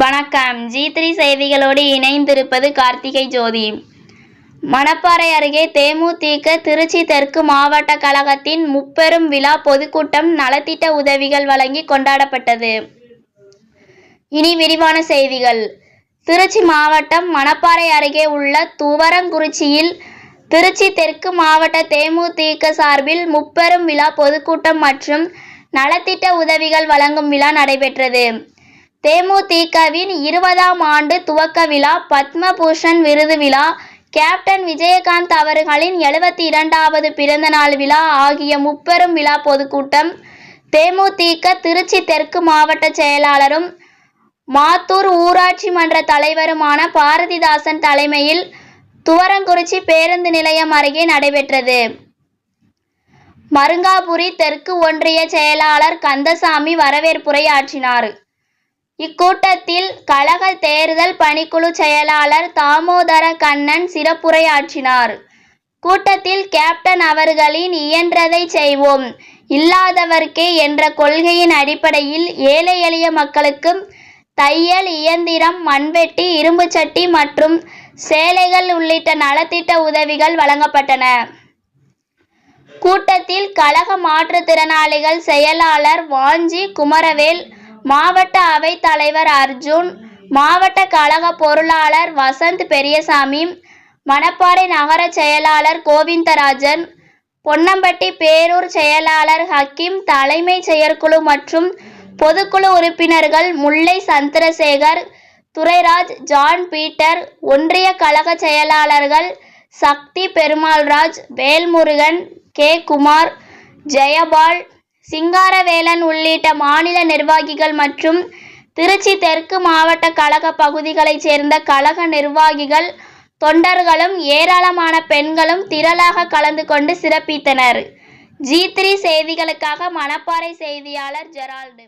வணக்கம். G three செய்திகளோடு இணைந்திருப்பது கார்த்திகை ஜோதி. மணப்பாறை அருகே தேமுதிக திருச்சி தெற்கு மாவட்ட கழகத்தின் முப்பெரும் விழா பொதுக்கூட்டம் நலத்திட்ட உதவிகள் வழங்கி கொண்டாடப்பட்டது. இனி விரிவான செய்திகள். திருச்சி மாவட்டம் மணப்பாறை அருகே உள்ள துவரங்குறிச்சியில் திருச்சி தெற்கு மாவட்ட தேமுதிக சார்பில் முப்பெரும் விழா பொதுக்கூட்டம் மற்றும் நலத்திட்ட உதவிகள் வழங்கும் விழா நடைபெற்றது. தேமுதிகவின் இருபதாம் ஆண்டு துவக்க விழா பத்மபூஷன் விருது விழா கேப்டன் விஜயகாந்த் அவர்களின் எழுபத்தி இரண்டாவது பிறந்தநாள் விழா ஆகிய முப்பெரும் விழா பொதுக்கூட்டம் தேமுதிக திருச்சி தெற்கு மாவட்ட செயலாளரும் மாத்தூர் ஊராட்சி மன்ற தலைவருமான பாரதிதாசன் தலைமையில் துவரங்குறிச்சி பேருந்து நிலையம் அருகே நடைபெற்றது. மருங்காபுரி தெற்கு ஒன்றிய செயலாளர் கந்தசாமி வரவேற்புரை ஆற்றினார். இக்கூட்டத்தில் கழக தேர்தல் பணிக்குழு செயலாளர் தாமோதர கண்ணன் சிறப்புரையாற்றினார். கூட்டத்தில் கேப்டன் அவர்களின் இயன்றதை செய்வோம். இல்லாதவர்க்கே என்ற கொள்கையின் அடிப்படையில் ஏழை எளிய மக்களுக்கு தையல் இயந்திரம் மண்வெட்டி இரும்பு சட்டி மற்றும் சேலைகள் உள்ளிட்ட நலத்திட்ட உதவிகள் வழங்கப்பட்டன. கூட்டத்தில் கழக மாற்றுத்திறனாளிகள் செயலாளர் வாஞ்சி குமரவேல் மாவட்ட அவைத் தலைவர் அர்ஜுன் மாவட்ட கழக பொருளாளர் வசந்த் பெரியசாமி மணப்பாறை நகர செயலாளர் கோவிந்தராஜன் பொன்னம்பட்டி பேரூர் செயலாளர் ஹக்கீம் தலைமை செயற்குழு மற்றும் பொதுக்குழு உறுப்பினர்கள் முல்லை சந்திரசேகர் துரைராஜ் ஜான் பீட்டர் ஒன்றிய கழக செயலாளர்கள் சக்தி பெருமாள்ராஜ் வேல்முருகன் கே குமார் ஜெயபால் சிங்காரவேலன் உள்ளிட்ட மாநில நிர்வாகிகள் மற்றும் திருச்சி தெற்கு மாவட்ட கழக பகுதிகளைச் சேர்ந்த கழக நிர்வாகிகள் தொண்டர்களும் ஏராளமான பெண்களும் திரளாக கலந்து கொண்டு சிறப்பித்தனர். ஜி த்ரீ செய்திகளுக்காக மணப்பாறை செய்தியாளர் ஜெரால்டு